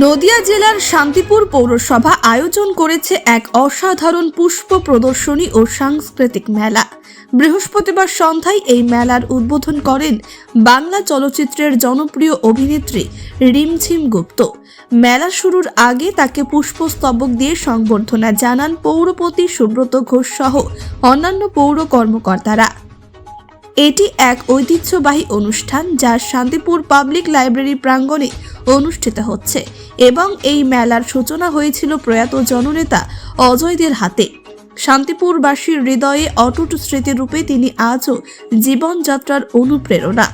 নদিয়া জেলার শান্তিপুর পৌরসভা আয়োজন করেছে এক অসাধারণ পুষ্প প্রদর্শনী ও সাংস্কৃতিক মেলা। বৃহস্পতিবার সন্ধ্যায় এই মেলার উদ্বোধন করেন বাংলা চলচ্চিত্রের জনপ্রিয় অভিনেত্রী রিমঝিম গুপ্ত। মেলা শুরুর আগে তাকে পুষ্পস্তবক দিয়ে সংবর্ধনা জানান পৌরপতি সুব্রত ঘোষ সহ অন্যান্য পৌর কর্মকর্তারা। এটি এক ঐতিহ্যবাহী অনুষ্ঠান যা শান্তিপুর পাবলিক লাইব্রেরি প্রাঙ্গণে অনুষ্ঠিত হচ্ছে এবং এই মেলার সূচনা হয়েছিল প্রয়াত জননেতা অজয়দের হাতে। শান্তিপুরবাসীর হৃদয়ে অটুট স্মৃতিরূপে তিনি আজও জীবনযাত্রার অনুপ্রেরণা।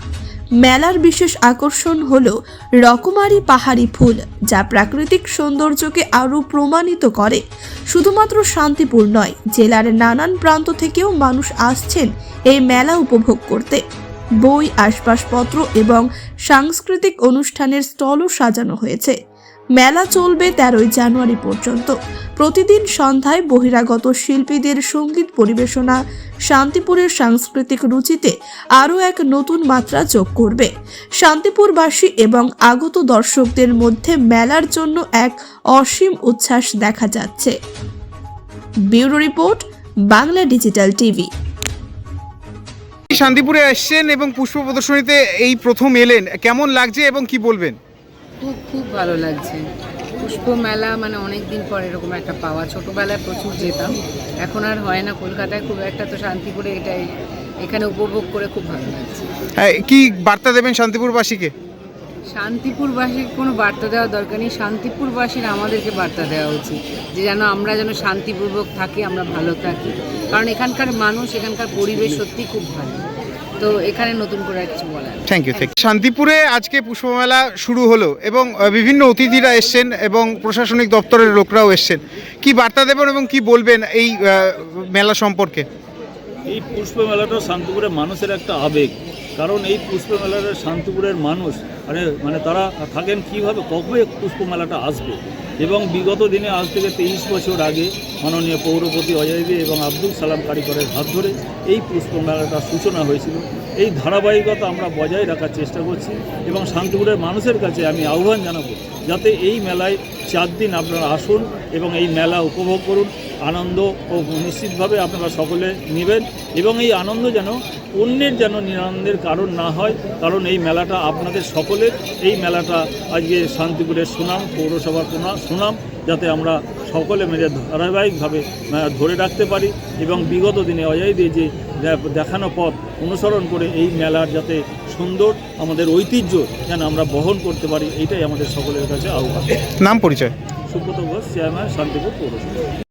মেলার বিশেষ আকর্ষণ হল রকমারি পাহাড়ি ফুল, যা প্রাকৃতিক সৌন্দর্যকে আরও প্রমাণিত করে। শুধুমাত্র শান্তিপুর নয়, জেলার নানান প্রান্ত থেকেও মানুষ আসছেন এই মেলা উপভোগ করতে। বই, আসবাসপত্র এবং সাংস্কৃতিক অনুষ্ঠানের স্টলও সাজানো হয়েছে। মেলা চলবে তেরোই জানুয়ারি পর্যন্ত। প্রতিদিন সন্ধ্যায় বহিরাগত শিল্পীদের সংগীত পরিবেশনা, শান্তিপুরের সাংস্কৃতিক রুচিতে আরও এক নতুন মাত্রা যোগ করবে। শান্তিপুরবাসী এবং আগত দর্শকদের মধ্যে মেলার জন্য এক অসীম উচ্ছ্বাস দেখা যাচ্ছে। Bureau report, Bangla digital TV. শান্তিপুরে এসছেন এবং পুষ্প প্রদর্শনীতে এই প্রথম এলেন। কেমন লাগছে এবং কি বলবেন? খুব খুব ভালো লাগছে। পুষ্প মেলা মানে অনেক দিন পর এরকম একটা পাওয়া। ছোটোবেলায় প্রচুর যেতাম। এখন আর হয় না। কলকাতায় খুব একটা তো শান্তিপুরে এটাই এখানে উপভোগ করে খুব ভালো লাগছে। হ্যাঁ, কি বার্তা দেবেন শান্তিপুরবাসীকে? শান্তিপুরবাসীর কোনো বার্তা দেওয়ার দরকার নেই। শান্তিপুরবাসীর আমাদেরকে বার্তা দেওয়া উচিত যে যেন আমরা যেন শান্তিপূর্বক থাকি আমরা ভালো থাকি। কারণ এখানকার মানুষ এখানকার পরিবেশ সত্যি খুব ভালো। তো এখানে নতুন করে আর কিছু বলার থ্যাংক ইউ শান্তিপুরে আজকে পুষ্পমেলা শুরু হলো এবং বিভিন্ন অতিথিরা এসছেন এবং প্রশাসনিক দপ্তরের লোকরাও এসছেন। কি বার্তা দেবেন এবং কি বলবেন এই মেলা সম্পর্কে? এই পুষ্পমেলাটা শান্তিপুরের মানুষের একটা আবেগ। কারণ এই পুষ্প মেলাটা শান্তিপুরের মানুষ মানে মানে তারা থাকেন কীভাবে? কবে পুষ্প মেলাটা আসবে? এবং বিগত দিনে আজ থেকে তেইশ বছর আগে মাননীয় পৌরপতি অজয়দী এবং আব্দুল সালাম কারিগরের হাত ধরে এই পুষ্প মেলাটার সূচনা হয়েছিল। এই ধারাবাহিকতা আমরা বজায় রাখার চেষ্টা করছি এবং শান্তিপুরের মানুষের কাছে আমি আহ্বান জানাব যাতে এই মেলায় চার দিন আপনারা আসুন এবং এই মেলা উপভোগ করুন, আনন্দ ও নিশ্চিতভাবে আপনারা সকলে নেবেন এবং এই আনন্দ যেন অন্যের যেন নিরানন্দের কারণ না হয়, কারণ এই মেলাটা আপনাদের সকলের, এই মেলাটা আজকে শান্তিপুরের সুনাম, পৌরসভার সুনাম, যাতে আমরা সকলে মিলে ধারাবাহিকভাবে ধরে রাখতে পারি এবং বিগত দিনে অজয় দিয়ে যে দেখানো পথ অনুসরণ করে এই মেলার যাতে সুন্দর আমাদের ঐতিহ্য যেন আমরা বহন করতে পারি এটাই আমাদের সকলের কাছে আহ্বান। নাম পরিচয়? সুব্রত ঘোষ চেয়ারম্যান শান্তিপুর পৌরসভা।